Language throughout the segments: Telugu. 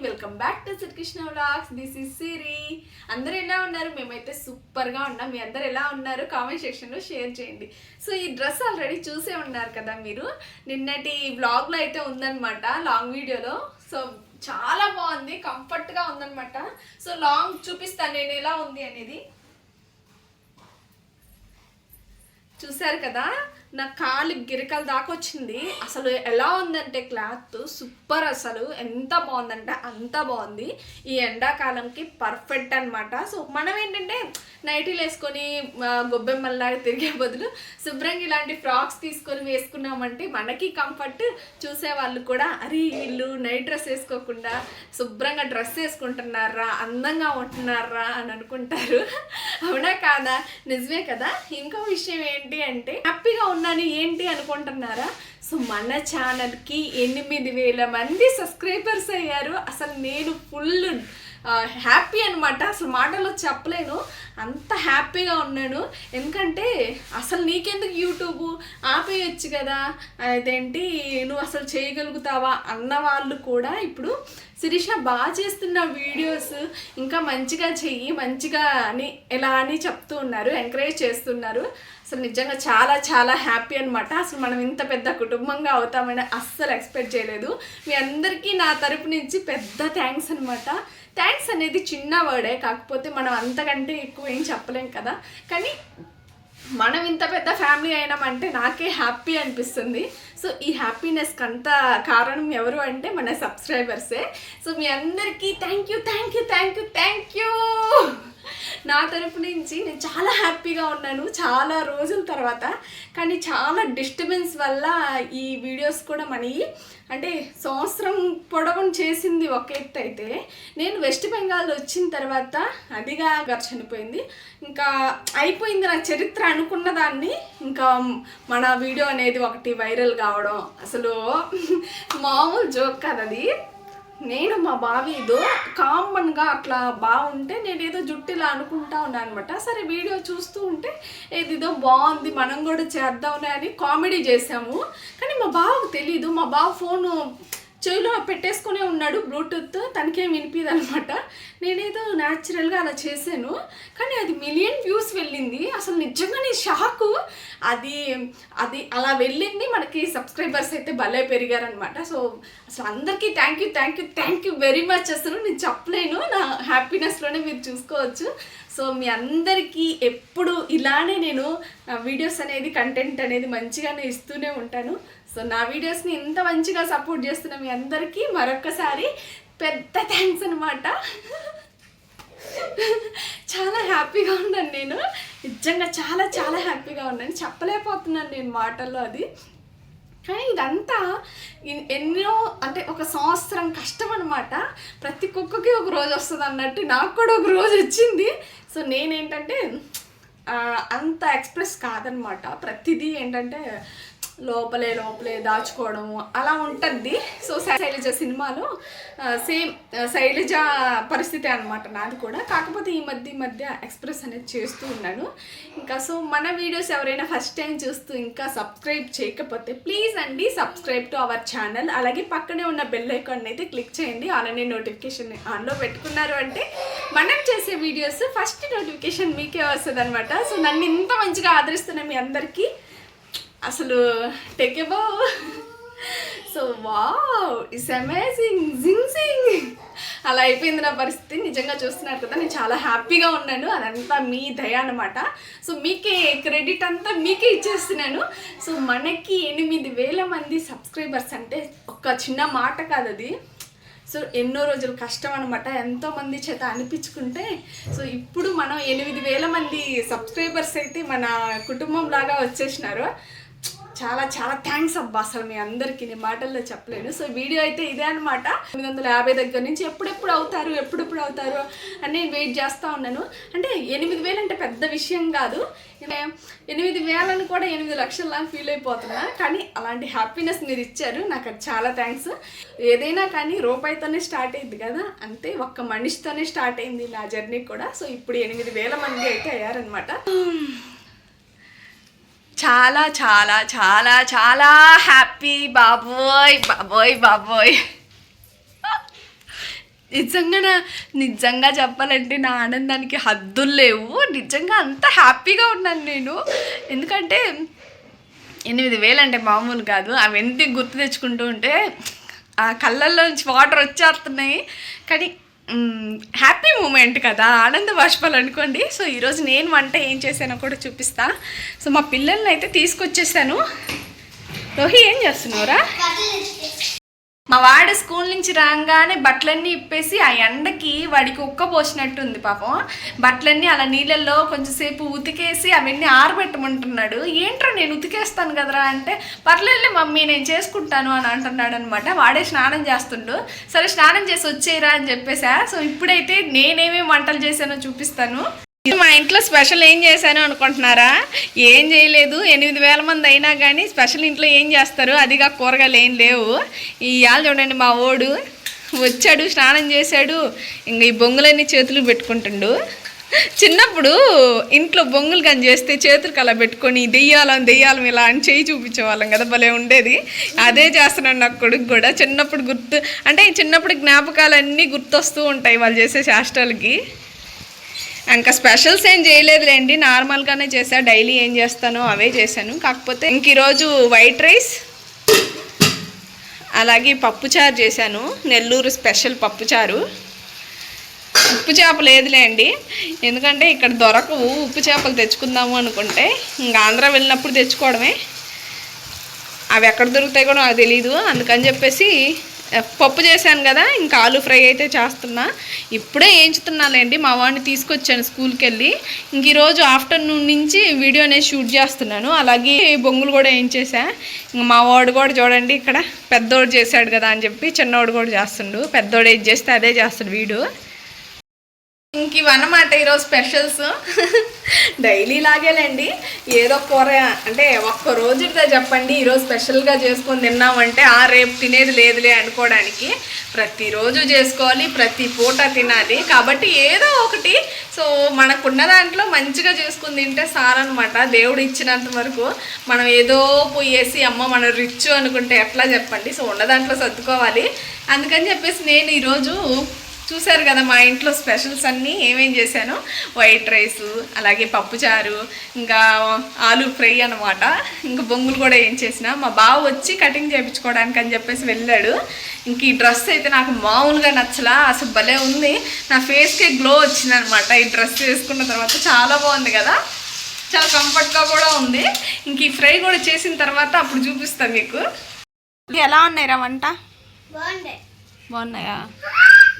Welcome back to Srikrishna vlogs this is Siri అందరు ఎలా ఉన్నారు? మేమైతే సూపర్గా ఉన్నాం. మీ అందరు ఎలా ఉన్నారు? కామెంట్ సెక్షన్లో షేర్ చేయండి. సో ఈ డ్రెస్ ఆల్రెడీ చూసే ఉన్నారు కదా మీరు? నిన్నటి వ్లాగ్లో అయితే ఉందన్నమాట లాంగ్ వీడియోలో సో చాలా బాగుంది. కంఫర్ట్గా ఉందన్నమాట. సో లాంగ్ చూపిస్తాను నేను ఎలా ఉంది అనేది. చూశారు కదా? నా కాలు గిరికల దాకా వచ్చింది. అసలు ఎలా ఉందంటే క్లాత్ సూపర్ అసలు. ఎంత బాగుందంటే అంత బాగుంది. ఈ ఎండాకాలంకి పర్ఫెక్ట్ అన్నమాట. సో మనం ఏంటంటే నైటీలు వేసుకొని గొబ్బెమ్మల్లాగా తిరిగే బదులు శుభ్రంగా ఇలాంటి ఫ్రాక్స్ తీసుకొని వేసుకున్నామంటే మనకి కంఫర్ట్. చూసే వాళ్ళు కూడా అరే వీళ్ళు నైట్ డ్రెస్ వేసుకోకుండా శుభ్రంగా డ్రెస్ వేసుకుంటున్నారా? అందంగా ఉంటున్నారా? అని అనుకుంటారు. అవునా కాదా? నిజమే కదా? ఇంకో విషయం ఏంటి అంటే హ్యాపీగా ఉన్నాను ఏంటి అనుకుంటున్నారా? సో మన ఛానల్కి ఎనిమిది వేల మంది సబ్స్క్రైబర్స్ అయ్యారు. అసలు నేను ఫుల్ హ్యాపీ అనమాట అసలు మాటలో చెప్పలేను. అంత హ్యాపీగా ఉన్నాను. ఎందుకంటే అసలు నీకెందుకు యూట్యూబ్? ఆపేయచ్చు కదా. అదేంటి నువ్వు అసలు చేయగలుగుతావా? అన్న వాళ్ళు కూడా ఇప్పుడు శిరీష బాగా చేస్తున్న వీడియోస్ ఇంకా మంచిగా చెయ్యి మంచిగా అని ఎలా అని చెప్తూ ఉన్నారు ఎంకరేజ్ చేస్తున్నారు. అసలు నిజంగా చాలా చాలా హ్యాపీ అనమాట అసలు మనం ఇంత పెద్ద కుటుంబంగా అవుతామని అస్సలు ఎక్స్పెక్ట్ చేయలేదు. మీ అందరికీ నా తరపు నుంచి పెద్ద థ్యాంక్స్ అనమాట థ్యాంక్స్ అనేది చిన్న వర్డే కాకపోతే మనం అంతకంటే ఎక్కువ ఏం చెప్పలేం కదా. కానీ మనం ఇంత పెద్ద ఫ్యామిలీ అయినామంటే నాకే హ్యాపీ అనిపిస్తుంది. సో ఈ హ్యాపీనెస్కి అంత కారణం ఎవరు అంటే మన సబ్స్క్రైబర్సే. సో మీ అందరికీ thank you thank you thank you thank you నా తరపు నుంచి నేను చాలా హ్యాపీగా ఉన్నాను చాలా రోజుల తర్వాత. కానీ చాలా డిస్టర్బెన్స్ వల్ల ఈ వీడియోస్ కూడా మనకి అంటే సంవత్సరం పొడవును చేసింది ఒక ఎత్తు అయితే నేను వెస్ట్ బెంగాల్ వచ్చిన తర్వాత అదిగా గారు చనిపోయింది. ఇంకా అయిపోయింది నా చరిత్ర అనుకున్న దాన్ని. ఇంకా మన వీడియో అనేది ఒకటి వైరల్ కావడం అసలు మామూలు జోక్ కాదు అది నేను మా బావి ఏదో కామన్గా అట్లా బాగుంటే నేను ఏదో జుట్టు ఇలా అనుకుంటా ఉన్నాను అనమాట సరే వీడియో చూస్తూ ఉంటే ఏదిదో బాగుంది మనం కూడా చేద్దాం అని కామెడీ చేసాము కానీ మా బావకు తెలీదు. మా బావ ఫోను చెవిలో పెట్టేసుకునే ఉన్నాడు బ్లూటూత్. తనకేం వినిపిదు అనమాట నేనేదో న్యాచురల్గా అలా చేశాను. కానీ అది మిలియన్ వ్యూస్ వెళ్ళింది. అసలు నిజంగానే షాకు. అది అది అలా వెళ్ళింది. మనకి సబ్స్క్రైబర్స్ అయితే భలే పెరిగారనమాట సో అసలు అందరికీ thank you thank you thank you very much అసలు నేను చెప్పలేను. నా హ్యాపీనెస్లోనే మీరు చూసుకోవచ్చు. సో మీ అందరికీ ఎప్పుడు ఇలానే నేను వీడియోస్ అనేది కంటెంట్ అనేది మంచిగానే ఇస్తూనే ఉంటాను. సో నా వీడియోస్ని ఇంత మంచిగా సపోర్ట్ చేస్తున్న మీ అందరికీ మరొకసారి పెద్ద థ్యాంక్స్ అనమాట చాలా హ్యాపీగా ఉన్నాను నేను. నిజంగా చాలా చాలా హ్యాపీగా ఉన్నాను. చెప్పలేకపోతున్నాను నేను మాటల్లో అది. కానీ ఇదంతా ఎన్నో అంటే ఒక సంవత్సరం కష్టం అనమాట ప్రతి కుక్కకి ఒక రోజు వస్తుంది అన్నట్టు నాకు కూడా ఒక రోజు వచ్చింది. సో నేనేంటంటే అంత ఎక్స్ప్రెస్ కాదనమాట ప్రతిదీ ఏంటంటే లోపలే లోపలే దాచుకోవడము అలా ఉంటుంది సో శైలజ సినిమాలో సేమ్ శైలజ పరిస్థితి అనమాట నాది కూడా. కాకపోతే ఈ మధ్య ఈ మధ్య ఎక్స్ప్రెస్ అనేది చేస్తూ ఉన్నాను ఇంకా సో మన వీడియోస్ ఎవరైనా ఫస్ట్ టైం చూస్తూ ఇంకా సబ్స్క్రైబ్ చేయకపోతే ప్లీజ్ అండి సబ్స్క్రైబ్ టు అవర్ ఛానల్. అలాగే పక్కనే ఉన్న బెల్ ఐకాన్ అయితే క్లిక్ చేయండి. అలానే నోటిఫికేషన్ ఆన్లో పెట్టుకున్నారు అంటే మనం చేసే వీడియోస్ ఫస్ట్ నోటిఫికేషన్ మీకే వస్తుంది అనమాట సో నన్ను ఇంత మంచిగా ఆదరిస్తున్న మీ అందరికీ అసలు టెకెబో సో వావ్ ఇట్స్ అమేజింగ్ జింగ్ సింగ్ అలా అయిపోయింది నా పరిస్థితి. నిజంగా చూస్తున్నారు కదా నేను చాలా హ్యాపీగా ఉన్నాను. అదంతా మీ దయ అనమాట సో మీకే క్రెడిట్ అంతా మీకే ఇచ్చేస్తున్నాను. సో మనకి ఎనిమిది వేల మంది సబ్స్క్రైబర్స్ అంటే ఒక చిన్న మాట కాదు అది. సో ఎన్నో రోజులు కష్టం అనమాట ఎంతోమంది చేత అనిపించుకుంటే సో ఇప్పుడు మనం ఎనిమిది వేల మంది సబ్స్క్రైబర్స్ అయితే మన కుటుంబం లాగా వచ్చేసినారు. చాలా చాలా థ్యాంక్స్ అబ్బా అసలు మీ అందరికీ. నేను మాటల్లో చెప్పలేను. సో వీడియో అయితే ఇదే అనమాట ఎనిమిది వందల యాభై దగ్గర నుంచి ఎప్పుడెప్పుడు అవుతారు ఎప్పుడెప్పుడు అవుతారు అని నేను వెయిట్ చేస్తూ ఉన్నాను. అంటే ఎనిమిది వేలు అంటే పెద్ద విషయం కాదు. ఎనిమిది వేలని కూడా ఎనిమిది లక్షల ఫీల్ అయిపోతున్నా. కానీ అలాంటి హ్యాపీనెస్ మీరు ఇచ్చారు. నాకు అది చాలా థ్యాంక్స్ ఏదైనా కానీ రూపాయితోనే స్టార్ట్ అయింది కదా. అంతే ఒక్క మనిషితోనే స్టార్ట్ అయింది నా జర్నీ కూడా. సో ఇప్పుడు ఎనిమిది వేల మంది అయితే అయ్యారనమాట చాలా చాలా చాలా చాలా హ్యాపీ బాబోయ్ బాబోయ్ బాబోయ్ నిజంగా నిజంగా చెప్పాలంటే నా ఆనందానికి హద్దులు లేవు. నిజంగా అంత హ్యాపీగా ఉన్నాను నేను. ఎందుకంటే ఎనిమిది వేలు అంటే మామూలు కాదు. అవన్నీ గుర్తు తెచ్చుకుంటూ ఉంటే ఆ కళ్ళల్లో నుంచి వాటర్ వచ్చేస్తున్నాయి. కానీ హ్యాపీ మూమెంట్ కదా ఆనంద బాష్పాలు అనుకోండి. సో ఈరోజు నేను వంట ఏం చేశానో కూడా చూపిస్తా. సో మా పిల్లల్ని అయితే తీసుకొచ్చేసాను. రోహి ఏం చేస్తున్నావురా? మా వాడు స్కూల్ నుంచి రాగానే బట్టలన్నీ ఇప్పేసి ఆ ఎండకి వాడికి ఉక్క పోసినట్టుంది పాపం. బట్టలన్నీ అలా నీళ్ళల్లో కొంచెంసేపు ఉతికేసి అవన్నీ ఆరబెట్టమంటున్నాడు. ఏంట్రా నేను ఉతికేస్తాను కదరా? అంటే పర్లేదులే మమ్మీ నేను చేసుకుంటాను అని అంటున్నాడు అనమాట వాడే స్నానం చేస్తుండు. సరే స్నానం చేసి వచ్చేయరా అని చెప్పేసా. సో ఇప్పుడైతే నేనేమేమి వంటలు చేశానో చూపిస్తాను. మా ఇంట్లో స్పెషల్ ఏం చేశాను అనుకుంటున్నారా? ఏం చేయలేదు. ఎనిమిది వేల మంది అయినా కానీ స్పెషల్ ఇంట్లో ఏం చేస్తారు? అదిగా కూరగాయలు ఏం లేవు. ఇవాళ చూడండి మా ఓడు వచ్చాడు స్నానం చేశాడు. ఇంక ఈ బొంగులన్నీ చేతులు పెట్టుకుంటుండు. చిన్నప్పుడు ఇంట్లో బొంగులు కానీ చేస్తే చేతులకు అలా పెట్టుకొని దెయ్యాలం దెయ్యాలం ఇలా అని చేయి చూపించేవాళ్ళం కదా భలే ఉండేది. అదే చేస్తున్నాడు నాకు కొడుకు కూడా. చిన్నప్పుడు గుర్తు అంటే చిన్నప్పుడు జ్ఞాపకాలన్నీ గుర్తొస్తూ ఉంటాయి వాళ్ళు చేసే శాస్త్రాలకి ఇంకా స్పెషల్స్ ఏం చేయలేదులేండి. నార్మల్గానే చేసా. డైలీ ఏం చేస్తానో అవే చేశాను. కాకపోతే ఇంక ఈరోజు వైట్ రైస్ అలాగే పప్పుచారు చేశాను. నెల్లూరు స్పెషల్ పప్పుచారు ఉప్పు చేప లేదులేండి. ఎందుకంటే ఇక్కడ దొరకవు. ఉప్పు చేపలు తెచ్చుకుందాము అనుకుంటే ఇంకా ఆంధ్ర వెళ్ళినప్పుడు తెచ్చుకోవడమే. అవి ఎక్కడ దొరుకుతాయి కూడా నాకు తెలియదు అందుకని చెప్పేసి పప్పు చేశాను కదా ఇంకా ఆలు ఫ్రై అయితే చేస్తున్నా. ఇప్పుడే వేయించుతున్నానండి మా వాడిని తీసుకొచ్చాను స్కూల్కి వెళ్ళి ఇంక ఈరోజు ఆఫ్టర్నూన్ నుంచి వీడియో అనేది షూట్ చేస్తున్నాను. అలాగే బొంగులు కూడా వేయించేసా ఇంక మా వాడు కూడా చూడండి ఇక్కడ పెద్దోడు చేశాడు కదా అని చెప్పి చిన్నోడు కూడా చేస్తుండు. పెద్దోడు ఏది చేస్తే అదే చేస్తాడు వీడు. ఇంక ఇవన్నమాట ఈరోజు స్పెషల్స్. డైలీ లాగేలేండి. ఏదో కూర అంటే ఒక్క రోజుతో చెప్పండి ఈరోజు స్పెషల్గా చేసుకొని తిన్నామంటే ఆ రేపు తినేది లేదులే అనుకోవడానికి. ప్రతిరోజు చేసుకోవాలి ప్రతి పూట తినాలి. కాబట్టి ఏదో ఒకటి సో మనకున్న దాంట్లో మంచిగా చేసుకుని తింటే సారనమాట దేవుడు ఇచ్చినంత వరకు మనం ఏదో పోయేసి అమ్మ మనం రిచ్ అనుకుంటే ఎట్లా చెప్పండి. సో ఉన్న దాంట్లో సర్దుకోవాలి. అందుకని చెప్పేసి నేను ఈరోజు చూశారు కదా మా ఇంట్లో స్పెషల్స్ అన్నీ ఏమేం చేశాను? వైట్ రైస్ అలాగే పప్పుచారు ఇంకా ఆలు ఫ్రై అనమాట ఇంకా బొంగులు కూడా ఏం చేసిన. మా బావ వచ్చి కటింగ్ చేయించుకోవడానికి అని చెప్పేసి వెళ్ళాడు. ఇంక ఈ డ్రెస్ అయితే నాకు మామూలుగా నచ్చలా అసలు భలే ఉంది. నా ఫేస్కి గ్లో వచ్చింది అనమాట ఈ డ్రెస్ వేసుకున్న తర్వాత చాలా బాగుంది కదా. చాలా కంఫర్ట్గా కూడా ఉంది. ఇంక ఈ ఫ్రై కూడా చేసిన తర్వాత అప్పుడు చూపిస్తాను మీకు. ఎలా ఉన్నాయిరా వంట? బాగున్నాయా?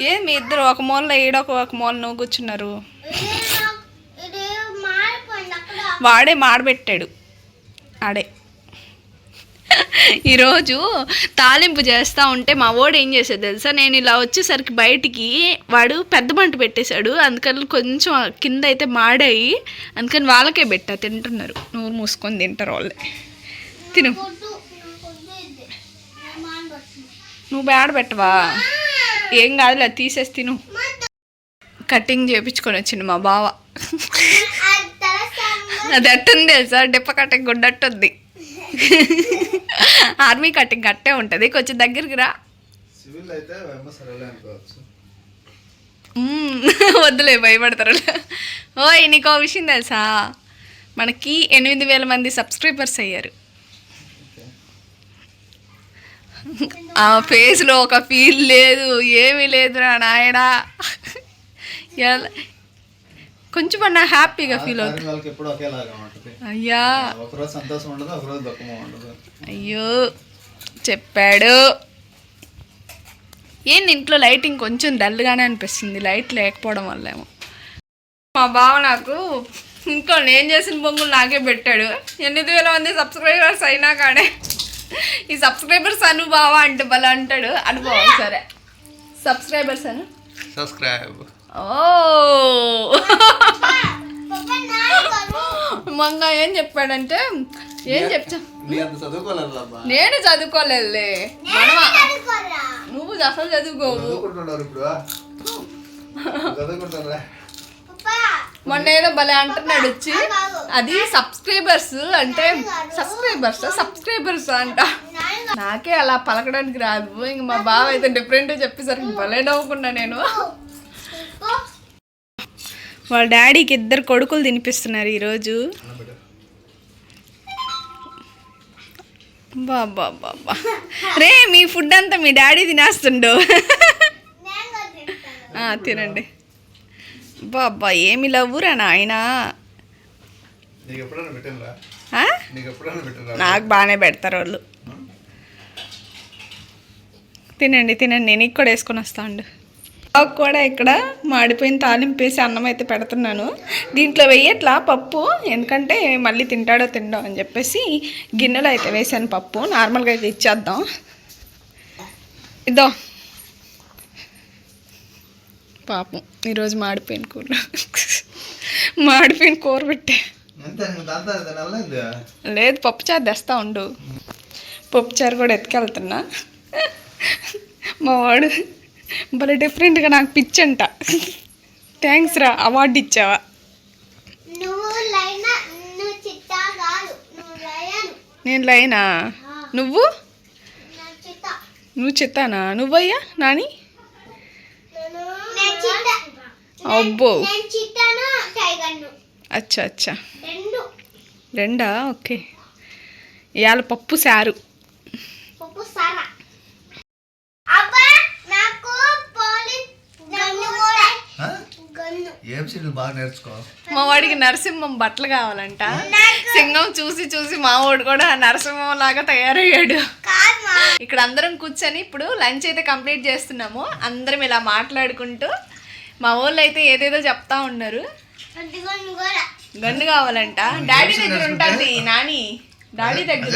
ఏ మీ ఇద్దరు ఒక మూలలో ఈడొక ఒక మూల నువ్వు కూర్చున్నారు? వాడే మాడబెట్టాడు. ఆడే. ఈరోజు తాలింపు చేస్తూ ఉంటే మా వాడు ఏం చేసేది తెలుసా? నేను ఇలా వచ్చేసరికి బయటికి వాడు పెద్ద మంట పెట్టేశాడు. అందుకని కొంచెం కింద అయితే మాడాయి. అందుకని వాళ్ళకే పెట్టా తింటున్నారు. నూరు మూసుకొని తింటారు వాళ్ళే. తిను. నువ్వు బేడ పెట్టవా ఏం కాదులే తీసేసి తిను. కటింగ్ చేయించుకొని వచ్చిండు మా బావ. అది అట్టుంది తెలుసా? డిప్ప కటింగ్ గుడ్డట్టుంది ఆర్మీ కటింగ్ అట్టే ఉంటుంది. కొంచెం దగ్గరికి రా. వద్దులే భయపడతారు. ఓయ్ నీకు విషయం తెలుసా? మనకి ఎనిమిది వేల మంది సబ్స్క్రైబర్స్ అయ్యారు. ఆ ఫేస్లో ఒక ఫీల్ లేదు ఏమీ లేదురా ఎలా- కొంచెం అన్న హ్యాపీగా ఫీల్ అవుతుంది. కానీ అయ్యా. అయ్యో చెప్పాడు. ఏంటి ఇంట్లో లైటింగ్ కొంచెం డల్గానే అనిపిస్తుంది లైట్ లేకపోవడం వల్ల ఏమో మా బావ నాకు ఇంట్లో నేను చేసిన బొంగులు నాకే పెట్టాడు. ఎనిమిది వేల మంది సబ్స్క్రైబర్స్ అయినా కాడే ఈ సబ్స్క్రైబర్స్ అను బావా అంటే భలే అంటాడు. అనుభవం సరే. సబ్స్క్రైబర్స్ అను? సబ్స్క్రైబ్ ఓ. మొన్న ఏం చెప్పాడంటే ఏం చెప్తా నేను చదువుకోలేదులే. మనమా? నువ్వు అసలు చదువుకోవు. చదువుకుంటున్నారు ఇప్పుడు. మొన్న ఏదో భలే అంటున్నాడు వచ్చి. అది సబ్స్క్రైబర్స్ అంటే సబ్స్క్రైబర్స్ సబ్స్క్రైబర్స్ అంట. నాకే అలా పలకడానికి రాదు. ఇంక మా బావ అయితే డిఫరెంట్ చెప్పేసరికి భలే నవ్వుకున్నా నేను. వాళ్ళ డాడీకి ఇద్దరు కొడుకులు తినిపిస్తున్నారు ఈరోజు. బాబా బాబా రే మీ ఫుడ్ అంతా మీ డాడీ తినేస్తుండు. నేను కూడా తింటాను. ఆ, తినండి. బాబా ఏమి లవ్వురా నాయన? నీకు బాగానే పెడతారు వాళ్ళు. తినండి తినండి నేను కూడా వేసుకొని వస్తా ఉండు. నాకు కూడా ఇక్కడ మాడిపోయిన తాలింపు వేసి అన్నం అయితే పెడుతున్నాను. దీంట్లో వెయ్యట్లా పప్పు. ఎందుకంటే మళ్ళీ తింటాడో తిండో అని చెప్పేసి గిన్నెలో అయితే వేసాను పప్పు. నార్మల్గా అయితే ఇచ్చేద్దాం. ఇదో. పాపం. ఈరోజు మాడిపోయిన కూర. మాడిపోయిన కూర పెట్టే. లేదు పప్పుచారు తెస్తా ఉండు. పప్పుచారు కూడా ఎత్తుకెళ్తున్నా. మా వాడు భలే డిఫరెంట్గా నాకు పిచ్చంట థ్యాంక్స్ రా అవార్డు ఇచ్చావా? నువ్వు లైనా నువ్వు చిట్టా కాదు నువ్వు లయను. నేను లైనా నువ్వు? నువ్వు చెత్తానా నువ్వయ్యా నాని? అబ్బో. నేను చిట్టాను టైగర్ను. అచ్చా అచ్చా. రెండు. రెండా? ఓకే. ఇవాళ పప్పు సారు. పప్పు సారా. అబ్బా నాకు పోలీస్ గన్ను కూడా గన్ను. ఏం సీరియల్ బాగా నేర్చుకో. మా వాడికి నరసింహం బట్టలు కావాలంట. సింహం చూసి చూసి మా వాడు కూడా నరసింహం లాగా తయారయ్యాడు. ఇక్కడ అందరం కూర్చొని ఇప్పుడు లంచ్ అయితే కంప్లీట్ చేస్తున్నాము. అందరం ఇలా మాట్లాడుకుంటూ మా వాళ్ళు అయితే ఏదేదో చెప్తా ఉన్నారు. గన్ను కావాలంట. డాడీ దగ్గర ఉంటుంది నాని. డాడీ దగ్గర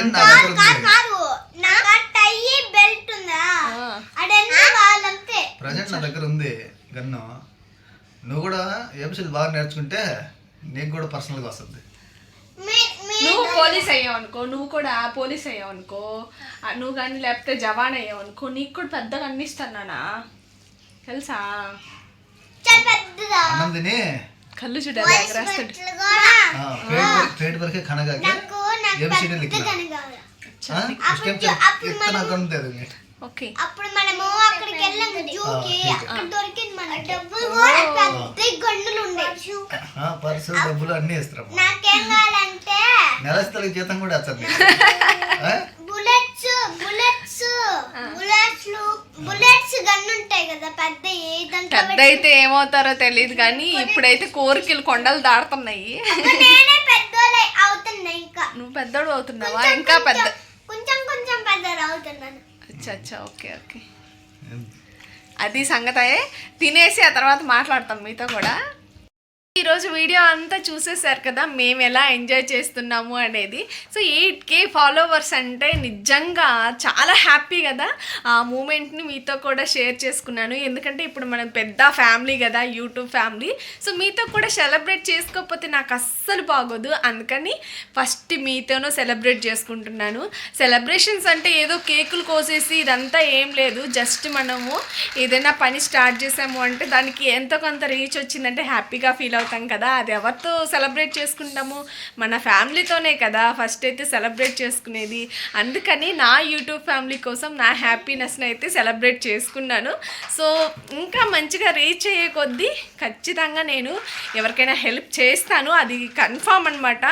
ప్రజెంట్ నా దగ్గర ఉంది గన్ను. నువ్వు కూడా సీరియల్ బాగా నేర్చుకుంటే నీకు కూడా పర్సనల్గా వస్తుంది. నువ్వు పోలీస్ అయ్యావు అనుకో నువ్వు కూడా పోలీస్ అయ్యావు అనుకో ఆ, నువ్వు కానీ లేకపోతే జవాన్ అయ్యావు అనుకో నీకు కూడా పెద్దగా అన్నిస్తున్నానా తెలుసా? కళ్ళు చూడాలి ఎగరేస్తాడు. వరకు- కనగాకి కావాలి ఓకే. అప్పుడు మనము అక్కడికి వెళ్ళాం జూకి అక్కడ దొరికింది మన డబ్బులు కూడా పెద్ద గన్నులు పర్సు డబ్బులు అన్నీ ఇస్తారమ్మా నాకేం కావాలంటే నెలస్థలకి జీతం కూడా వస్తుంది bullets bullets bullets bullets gun ఉంటాయి కదా పెద్ద ఏదంతా పెద్ద అయితే ఏమవుతారో తెలియదు కానీ ఇప్పుడైతే కోరికలు కొండలు దాడుతున్నాయి నేనే పెద్దోళ్ళే అవుతున్నా ఇంకా. నువ్వు పెద్దోడు అవుతున్నావా? ఇంకా పెద్ద కొంచెం కొంచెం పెద్దలు అవుతున్నాను. అచ్చా అచ్చా ఓకే ఓకే. అది సంగతే. తినేసి ఆ తర్వాత మాట్లాడతాం మీతో కూడా. ఈరోజు వీడియో అంతా చూసేసారు కదా మేము ఎలా ఎంజాయ్ చేస్తున్నాము అనేది. సో ఎయిట్ కే ఫాలోవర్స్ అంటే నిజంగా చాలా హ్యాపీ కదా. ఆ మూమెంట్ని మీతో కూడా షేర్ చేసుకున్నాను. ఎందుకంటే ఇప్పుడు మనం పెద్ద ఫ్యామిలీ కదా యూట్యూబ్ ఫ్యామిలీ. సో మీతో కూడా సెలబ్రేట్ చేసుకోకపోతే నాకు అస్సలు బాగోదు. అందుకని ఫస్ట్ మీతోనూ సెలబ్రేట్ చేసుకుంటున్నాను. సెలబ్రేషన్స్ అంటే ఏదో కేకులు కోసేసి ఇదంతా ఏం లేదు. జస్ట్ మనము ఏదైనా పని స్టార్ట్ చేసాము అంటే దానికి ఎంతో కొంత రీచ్ వచ్చిందంటే హ్యాపీగా ఫీల్ అవుతుంది అవుతాం కదా అది ఎవరితో సెలబ్రేట్ చేసుకుంటాము? మన ఫ్యామిలీతోనే కదా ఫస్ట్ అయితే సెలబ్రేట్ చేసుకునేది. అందుకని నా యూట్యూబ్ ఫ్యామిలీ కోసం నా హ్యాపీనెస్ని అయితే సెలబ్రేట్ చేసుకున్నాను. సో ఇంకా మంచిగా రీచ్ అయ్యే కొద్దీ ఖచ్చితంగా నేను ఎవరికైనా హెల్ప్ చేస్తాను. అది కన్ఫామ్ అనమాట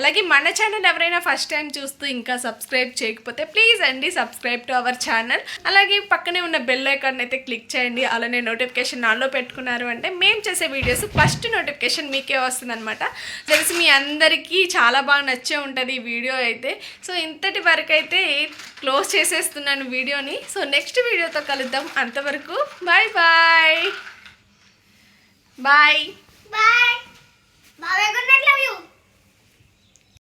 అలాగే మన ఛానల్ ఎవరైనా ఫస్ట్ టైం చూస్తూ ఇంకా సబ్స్క్రైబ్ చేయకపోతే ప్లీజ్ అండి సబ్స్క్రైబ్ టు అవర్ ఛానల్. అలాగే పక్కనే ఉన్న బెల్ ఐకాన్ అయితే క్లిక్ చేయండి. అలానే నోటిఫికేషన్ ఆన్లో పెట్టుకున్నారు అంటే మేము చేసే వీడియోస్ ఫస్ట్ నోటిఫికేషన్ మీకే వస్తుంది అనమాట తెలిసి మీ అందరికీ చాలా బాగా నచ్చే ఉంటుంది ఈ వీడియో అయితే. సో ఇంతటి వరకు అయితే క్లోజ్ చేసేస్తున్నాను వీడియోని. సో నెక్స్ట్ వీడియోతో కలుద్దాం. అంతవరకు బాయ్ బాయ్ బాయ్ బాయ్ బాబాయ్ గుడ్